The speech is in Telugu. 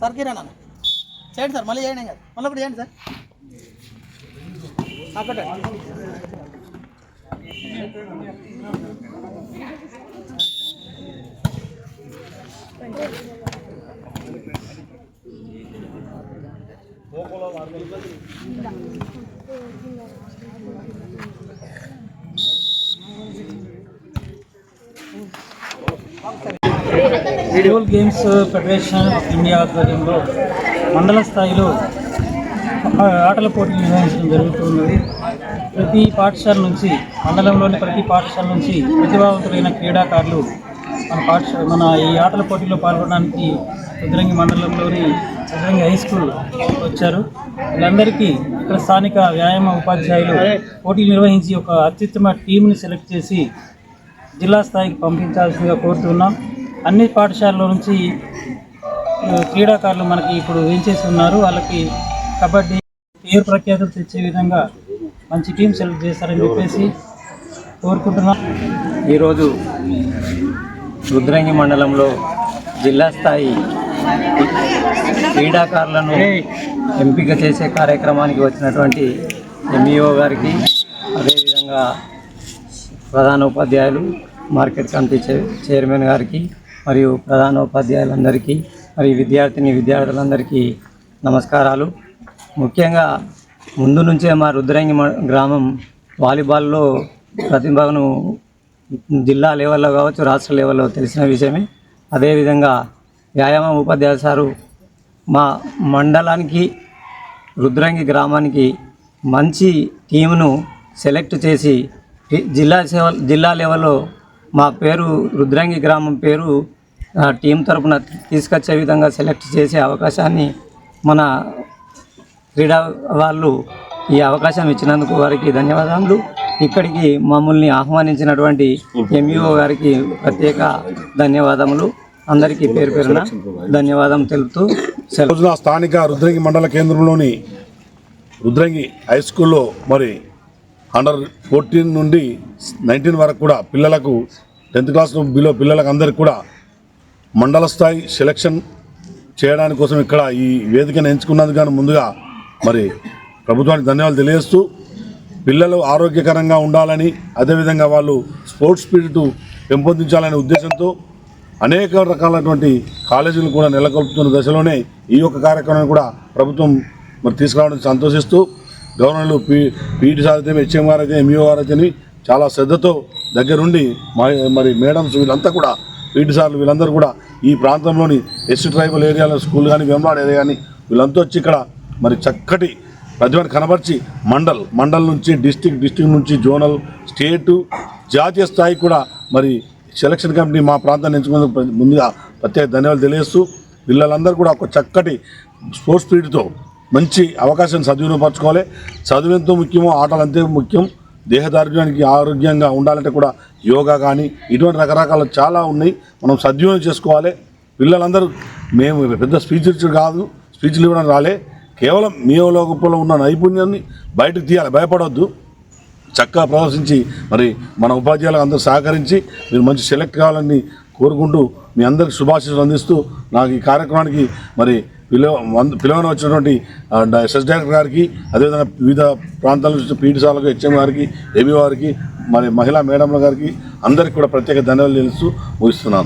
సార్ కిరాణా చేయండి సార్ మళ్ళీ చేయండి కాదు మళ్ళీ ఒకటి చేయండి సార్ అక్కడ వీడియోల్ గేమ్స్ ఫెడరేషన్ ఆఫ్ ఇండియా ఆధ్వర్యంలో మండల స్థాయిలో ఆటల పోటీలు నిర్వహించడం జరుగుతున్నది ప్రతి పాఠశాల నుంచి మండలంలోని ప్రతి పాఠశాల నుంచి ప్రతిభావంతులైన క్రీడాకారులు మన పాఠశాల మన ఈ ఆటల పోటీలో పాల్గొనడానికి రుద్రంగి మండలంలోని రుద్రంగి హై స్కూల్ వచ్చారు. వీళ్ళందరికీ ఇక్కడ స్థానిక వ్యాయామ ఉపాధ్యాయులు పోటీలు నిర్వహించి ఒక అత్యుత్తమ టీంని సెలెక్ట్ చేసి జిల్లా స్థాయికి పంపించాల్సిందిగా కోరుతున్నాం. అన్ని పాఠశాలల నుంచి క్రీడాకారులు మనకి ఇప్పుడు వేంచేసి ఉన్నారు వాళ్ళకి కబడ్డీ పేరు ప్రఖ్యాతులు తెచ్చే విధంగా మంచి టీం సెలెక్ట్ చేస్తారని చెప్పేసి కోరుకుంటున్నాం. ఈరోజు రుద్రంగి మండలంలో జిల్లా స్థాయి క్రీడాకారులను ఎంపిక చేసే కార్యక్రమానికి వచ్చినటువంటి ఎంఈఓ గారికి అదేవిధంగా ప్రధాన ఉపాధ్యాయులు మార్కెట్ కమిటీ చైర్మన్ గారికి మరియు ప్రధాన ఉపాధ్యాయులందరికీ మరియు విద్యార్థిని విద్యార్థులందరికీ నమస్కారాలు. ముఖ్యంగా ముందు నుంచే మా రుద్రంగి మ- గ్రామం వాలీబాల్లో ప్రతిభను జిల్లా లెవెల్లో కావచ్చు రాష్ట్ర లెవెల్లో తెలిసిన విషయమే. అదేవిధంగా వ్యాయామ ఉపాధ్యాయులు సారు మా మండలానికి రుద్రంగి గ్రామానికి మంచి టీమును సెలెక్ట్ చేసి జిల్లా సేవ జిల్లా లెవెల్లో మా పేరు రుద్రంగి గ్రామం పేరు టీం తరపున తీసుకొచ్చే విధంగా సెలెక్ట్ చేసే అవకాశాన్ని మన క్రీడా వాళ్ళు ఈ అవకాశం ఇచ్చినందుకు వారికి ధన్యవాదాలు. ఇక్కడికి మమ్మల్ని ఆహ్వానించినటువంటి ఎంఈఓ గారికి ప్రత్యేక ధన్యవాదములు. అందరికీ పేరు పేరున ధన్యవాదం తెలుపుతూ సెలవు. రోజున స్థానిక రుద్రంగి మండల కేంద్రంలోని రుద్రంగి హై స్కూల్లో మరి అండర్ ఫోర్టీన్ నుండి నైన్టీన్ వరకు కూడా పిల్లలకు టెన్త్ క్లాస్ బిలో పిల్లలకు అందరికి కూడా మండల స్థాయి సెలక్షన్ చేయడానికి కోసం ఇక్కడ ఈ వేదికను ఎంచుకున్నందుకు కానీ ముందుగా మరి ప్రభుత్వానికి ధన్యవాదాలు తెలియజేస్తూ పిల్లలు ఆరోగ్యకరంగా ఉండాలని అదేవిధంగా వాళ్ళు స్పోర్ట్స్ స్పిరిట్ పెంపొందించాలనే ఉద్దేశంతో అనేక రకాలైనటువంటి కాలేజీలు కూడా నెలకొల్పుతున్న దశలోనే ఈ యొక్క కార్యక్రమాన్ని కూడా ప్రభుత్వం మరి తీసుకురావడానికి సంతోషిస్తూ గవర్నర్లు పీ పీటీ సాధితే హెచ్ఎం గారు అయితే ఎంఈఓ గారు అయితే చాలా శ్రద్ధతో దగ్గరుండి మరి మేడమ్స్ వీళ్ళంతా కూడా పీటీ సార్లు వీళ్ళందరూ కూడా ఈ ప్రాంతంలోని ఎస్సీ ట్రైబల్ ఏరియాలో స్కూల్ కానీ వెంబడి ఏరియా కానీ వీళ్ళంతా వచ్చి ఇక్కడ మరి చక్కటి ప్రతిభను కనబర్చి మండల్ మండల్ నుంచి డిస్టిక్ డిస్టిక్ నుంచి జోనల్ స్టేటు జాతీయ స్థాయి కూడా మరి సెలక్షన్ కమిటీ మా ప్రాంతాన్ని ఎంచుకున్నందుకు ముందుగా ప్రత్యేక ధన్యవాదాలు తెలియజేస్తూ పిల్లలందరూ కూడా ఒక చక్కటి స్పోర్ట్స్ స్పీడ్తో మంచి అవకాశాన్ని సద్వినియోగపరచుకోవాలి. చదువు ఎంతో ముఖ్యమో ఆటలు అంతే ముఖ్యం. దేహదార్ఢ్యానికి ఆరోగ్యంగా ఉండాలంటే కూడా యోగా కానీ ఇటువంటి రకరకాల చాలా ఉన్నాయి. మనం సద్వినియోగం చేసుకోవాలి. పిల్లలందరూ మేము పెద్ద స్పీచ్ కాదు. స్పీచ్లు ఇవ్వడం రాలే. కేవలం మీ లోకంలో ఉన్న నైపుణ్యాన్ని బయటకు తీయాలి. భయపడవద్దు చక్కగా ప్రదర్శించి మరి మన ఉపాధ్యాయులకు అందరూ సహకరించి మీరు మంచి సెలెక్ట్ కావాలని కోరుకుంటూ మీ అందరికి శుభాశీస్సులు అందిస్తూ నాకు ఈ కార్యక్రమానికి మరి పిలవ పిలవని వచ్చినటువంటి ఎస్ఎస్ డైరెక్టర్ గారికి అదేవిధంగా వివిధ ప్రాంతాల నుంచి పీటీ హెచ్ఎం గారికి ఏబీ వారికి మరి మహిళా మేడంల గారికి అందరికీ కూడా ప్రత్యేక ధన్యవాదాలు తెలుస్తూ ముగిస్తున్నాను.